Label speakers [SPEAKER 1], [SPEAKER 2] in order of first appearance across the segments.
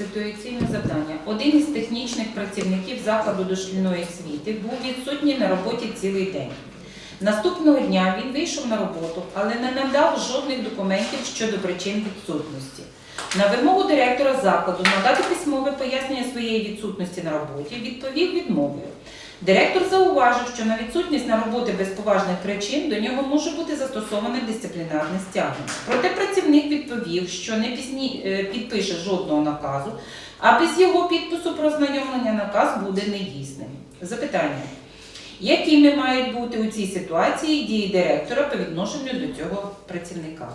[SPEAKER 1] номер 5. Ситуаційне завдання. Один із технічних працівників закладу дошкільної освіти був відсутній на роботі цілий день. Наступного дня він вийшов на роботу, але не надав жодних документів щодо причин відсутності. На вимогу директора закладу надати письмове пояснення своєї відсутності на роботі відповів відмовою. Директор зауважив, що на відсутність на роботи без поважних причин до нього може бути застосоване дисциплінарне стягнення. Проте працівник відповів, що не пізні, е, підпише жодного наказу, а без його підпису про знайомлення наказ буде недійсним. Запитання. Якими мають бути у цій ситуації дії директора по відношенню до цього працівника?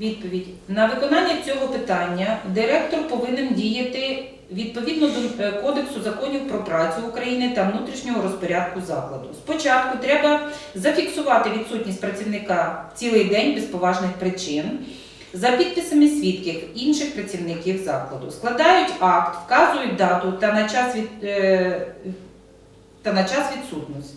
[SPEAKER 1] Відповідь. На виконання цього питання директор повинен діяти відповідно до е, Кодексу законів про працю України та внутрішнього розпорядку закладу. Спочатку треба зафіксувати відсутність працівника цілий день без поважних причин. За підписами свідків інших працівників закладу складають акт, вказують дату та на час від, е, та на час відсутності.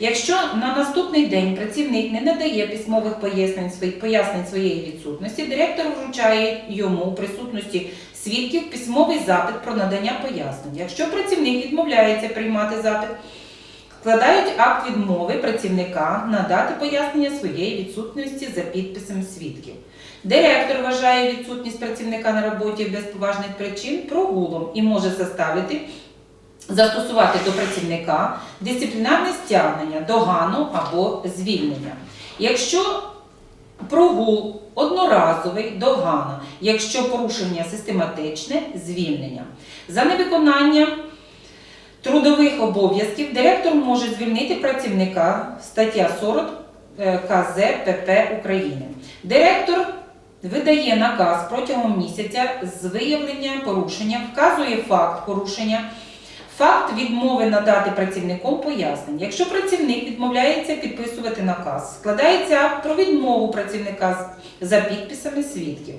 [SPEAKER 1] Якщо на наступний день працівник не надає письмових пояснень, свої- пояснень своєї відсутності, директор вручає йому у присутності свідків письмовий запит про надання пояснень. Якщо працівник відмовляється приймати запит, складають акт відмови працівника надати пояснення своєї відсутності за підписом свідків. Директор вважає відсутність працівника на роботі без поважних причин прогулом і може заставити застосувати до працівника дисциплінарне стягнення, догану або звільнення. Якщо прогул одноразовий догана, якщо порушення систематичне звільнення. За невиконання трудових обов'язків директор може звільнити працівника стаття 40 е, КЗ ПП України. Директор видає наказ протягом місяця з виявлення порушення, вказує факт порушення. Факт відмови надати працівником пояснень. Якщо працівник відмовляється підписувати наказ, складається акт про відмову працівника за підписами свідків.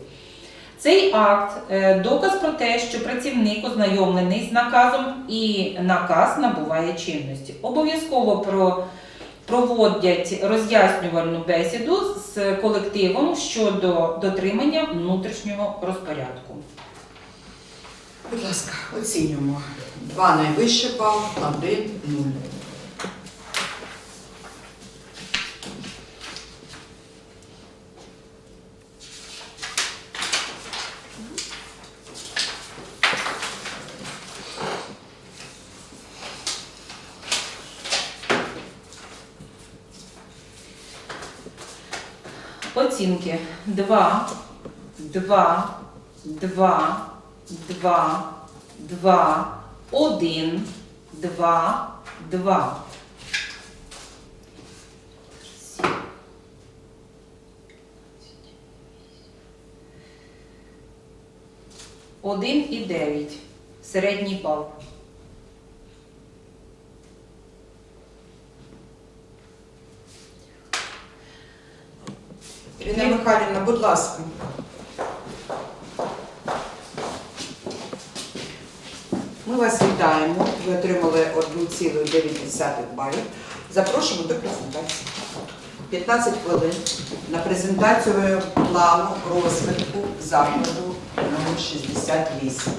[SPEAKER 1] Цей акт е, доказ про те, що працівник ознайомлений з наказом і наказ набуває чинності. Обов'язково про проводять роз'яснювальну бесіду з колективом щодо дотримання внутрішнього розпорядку.
[SPEAKER 2] Будь ласка, оцінюємо. Два найвище бал, один нуль.
[SPEAKER 1] Оцінки 2, 2, 2, 2, 2, 1, 2, 2. Один і дев'ять. Середній бал.
[SPEAKER 2] Ірина Михайлівна, будь ласка. Ми вас вітаємо. Ви отримали 1,9 балів. Запрошуємо до презентації. 15 хвилин на презентацію плану розвитку закладу номер 68.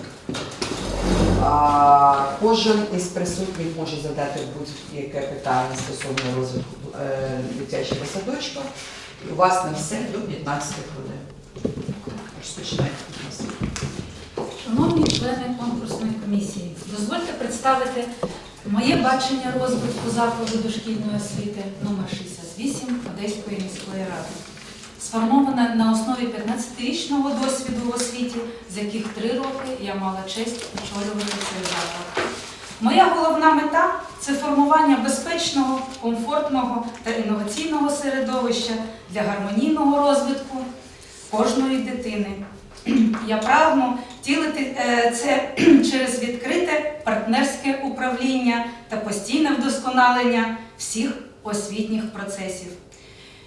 [SPEAKER 2] А, Кожен із присутніх може задати будь-яке питання стосовно розвитку е, дитячого садочка. І у вас на все до 15 хвилин. Розпочинайте.
[SPEAKER 3] Шановні члени конкурсної комісії, дозвольте представити моє бачення розвитку закладу дошкільної освіти номер 68 Одеської міської ради. Сформоване на основі 15-річного досвіду в освіті, з яких 3 роки я мала честь очолювати цей заклад. Моя головна мета це формування безпечного, комфортного та інноваційного середовища для гармонійного розвитку кожної дитини. Я прагну втілити е, це через відкрите партнерське управління та постійне вдосконалення всіх освітніх процесів.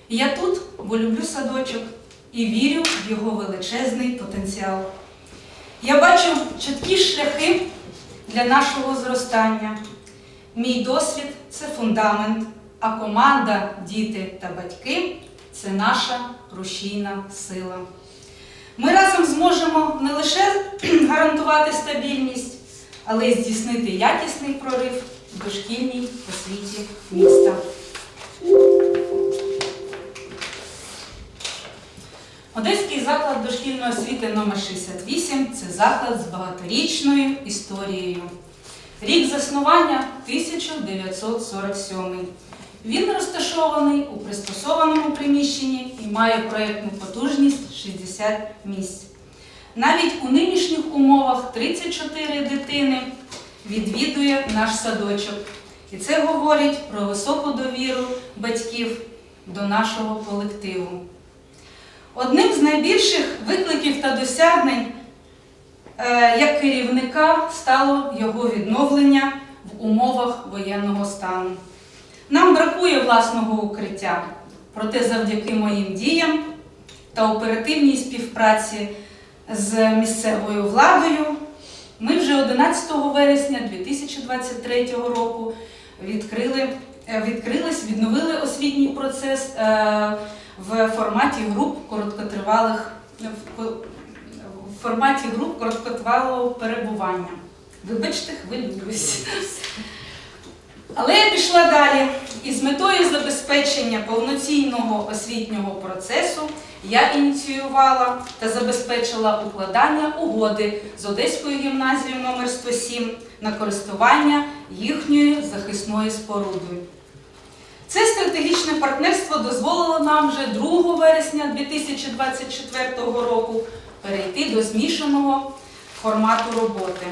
[SPEAKER 3] Я тут, бо люблю садочок і вірю в його величезний потенціал. Я бачу чіткі шляхи для нашого зростання. Мій досвід це фундамент, а команда, діти та батьки це наша рушійна сила. Зможемо не лише гарантувати стабільність, але й здійснити якісний прорив в дошкільній освіті міста. Одеський заклад дошкільної освіти номер 68 це заклад з багаторічною історією. Рік заснування 1947. Він розташований у пристосованому приміщенні і має проєктну потужність 60 місць. Навіть у нинішніх умовах 34 дитини відвідує наш садочок. І це говорить про високу довіру батьків до нашого колективу. Одним з найбільших викликів та досягнень е, як керівника стало його відновлення в умовах воєнного стану. Нам бракує власного укриття, проте завдяки моїм діям та оперативній співпраці з місцевою владою ми вже 11 вересня 2023 року відкрили, е, відкрились, відновили освітній процес е, в форматі груп короткотривалих в в форматі груп короткотривалого перебування. Вибачте, хвилююсь. Але я пішла далі. І з метою забезпечення повноцінного освітнього процесу я ініціювала та забезпечила укладання угоди з Одеською гімназією номер 107 на користування їхньою захисною спорудою. Це стратегічне партнерство дозволило нам вже 2 вересня 2024 року перейти до змішаного формату роботи.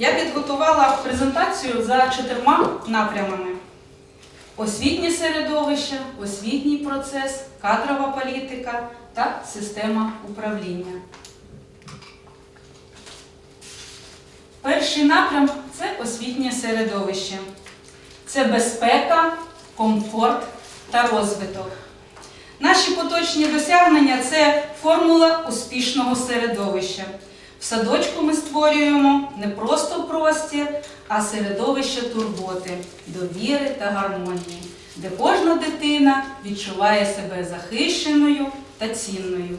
[SPEAKER 3] Я підготувала презентацію за чотирма напрямами: освітнє середовище, освітній процес, кадрова політика та система управління. Перший напрям це освітнє середовище. Це безпека, комфорт та розвиток. Наші поточні досягнення це формула успішного середовища. В садочку ми створюємо не просто простір, а середовище турботи, довіри та гармонії, де кожна дитина відчуває себе захищеною та цінною.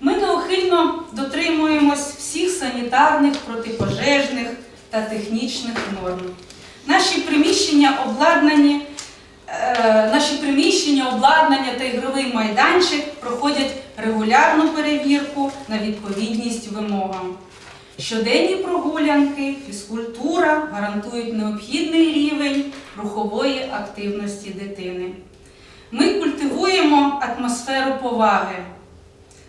[SPEAKER 3] Ми неухильно дотримуємось всіх санітарних, протипожежних та технічних норм. Наші приміщення обладнані, наші приміщення, обладнання та ігровий майданчик проходять регулярну перевірку на відповідність вимогам. Щоденні прогулянки, фізкультура гарантують необхідний рівень рухової активності дитини. Ми культивуємо атмосферу поваги.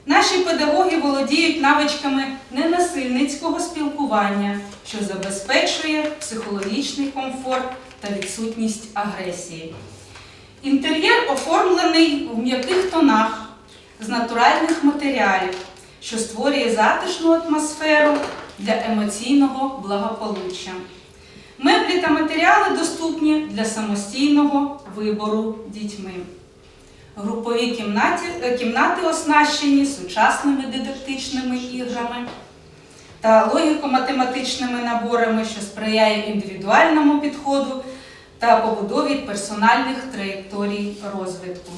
[SPEAKER 3] Наші педагоги володіють навичками ненасильницького спілкування, що забезпечує психологічний комфорт та відсутність агресії. Інтер'єр оформлений в м'яких тонах з натуральних матеріалів, що створює затишну атмосферу для емоційного благополуччя. Меблі та матеріали доступні для самостійного вибору дітьми. Групові кімнаті, е, кімнати оснащені сучасними дидактичними іграми та логіко-математичними наборами, що сприяє індивідуальному підходу та побудові персональних траєкторій розвитку.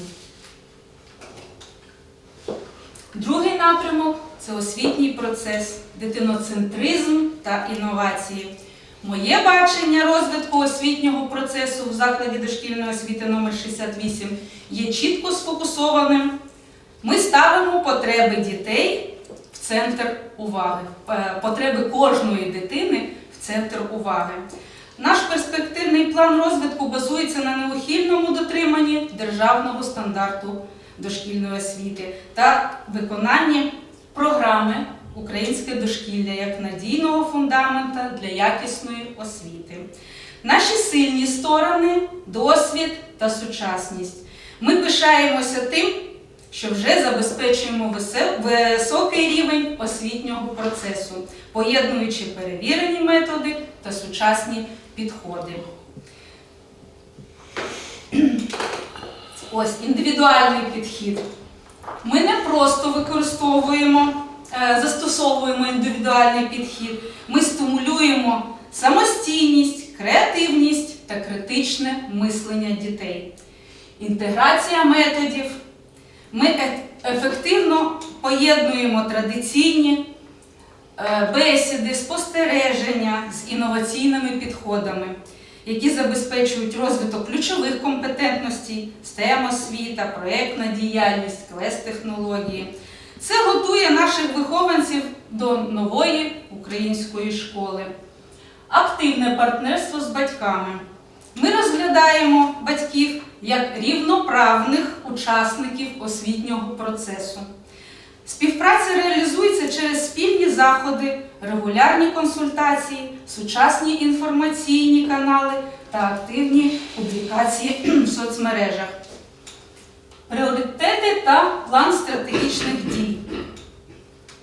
[SPEAKER 3] Другий напрямок це освітній процес, дитиноцентризм та інновації. Моє бачення розвитку освітнього процесу в закладі дошкільної освіти номер 68 є чітко сфокусованим. Ми ставимо потреби дітей в центр уваги, е, потреби кожної дитини в центр уваги. Наш перспективний план розвитку базується на неухильному дотриманні державного стандарту дошкільної освіти та виконанні програми Українське дошкілля як надійного фундамента для якісної освіти. Наші сильні сторони досвід та сучасність. Ми пишаємося тим, що вже забезпечуємо високий рівень освітнього процесу, поєднуючи перевірені методи та сучасні підходи. Ось індивідуальний підхід. Ми не просто використовуємо, е, застосовуємо індивідуальний підхід, ми стимулюємо самостійність, креативність та критичне мислення дітей. Інтеграція методів. Ми ефективно поєднуємо традиційні бесіди, спостереження з інноваційними підходами, які забезпечують розвиток ключових компетентностей, STEM освіта, проєктна діяльність, клес-технології. Це готує наших вихованців до нової української школи. Активне партнерство з батьками. Ми розглядаємо батьків як рівноправних учасників освітнього процесу. Співпраця реалізується через спільні заходи, регулярні консультації, сучасні інформаційні канали та активні публікації в соцмережах. Пріоритети та план стратегічних дій.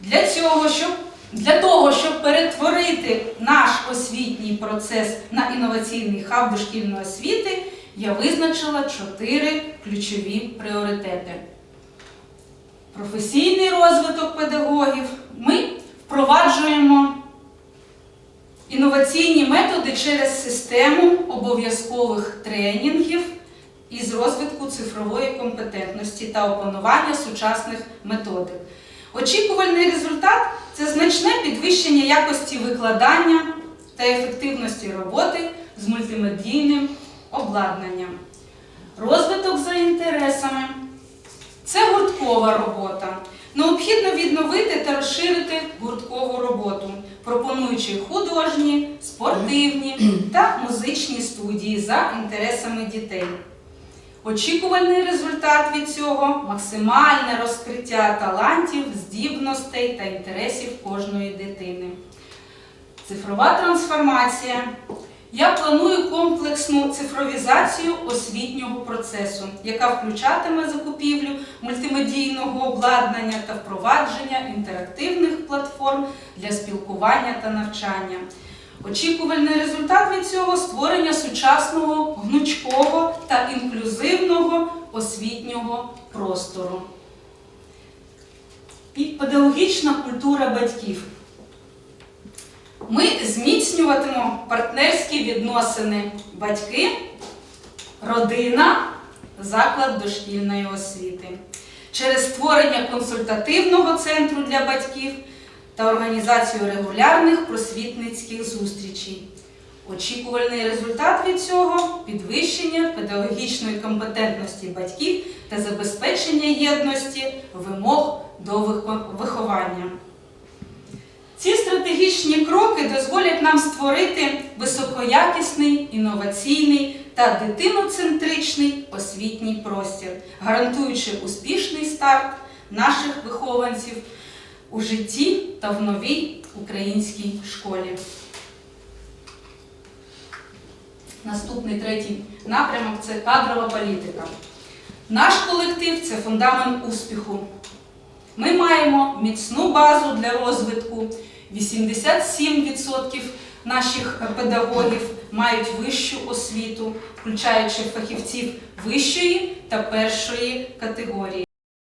[SPEAKER 3] Для цього, щоб для того, щоб перетворити наш освітній процес на інноваційний хаб дошкільної освіти, я визначила чотири ключові пріоритети. Професійний розвиток педагогів. Ми впроваджуємо інноваційні методи через систему обов'язкових тренінгів із розвитку цифрової компетентності та опанування сучасних методик. Очікувальний результат це значне підвищення якості викладання та ефективності роботи з мультимедійним обладнанням. Розвиток за інтересами це гурткова робота. Необхідно відновити та розширити гурткову роботу, пропонуючи художні, спортивні та музичні студії за інтересами дітей. Очікувальний результат від цього максимальне розкриття талантів, здібностей та інтересів кожної дитини. Цифрова трансформація. Я планую комплексну цифровізацію освітнього процесу, яка включатиме закупівлю мультимедійного обладнання та впровадження інтерактивних платформ для спілкування та навчання. Очікувальний результат від цього створення сучасного, гнучкого та інклюзивного освітнього простору. І педагогічна культура батьків. Ми зміцнюватимемо партнерські відносини батьки, родина, заклад дошкільної освіти через створення консультативного центру для батьків та організацію регулярних просвітницьких зустрічей. Очікувальний результат від цього підвищення педагогічної компетентності батьків та забезпечення єдності вимог до виховання. Стратегічні кроки дозволять нам створити високоякісний, інноваційний та дитиноцентричний освітній простір, гарантуючи успішний старт наших вихованців у житті та в новій українській школі. Наступний третій напрямок це кадрова політика. Наш колектив це фундамент успіху. Ми маємо міцну базу для розвитку. 87% наших педагогів мають вищу освіту, включаючи фахівців вищої та першої категорії.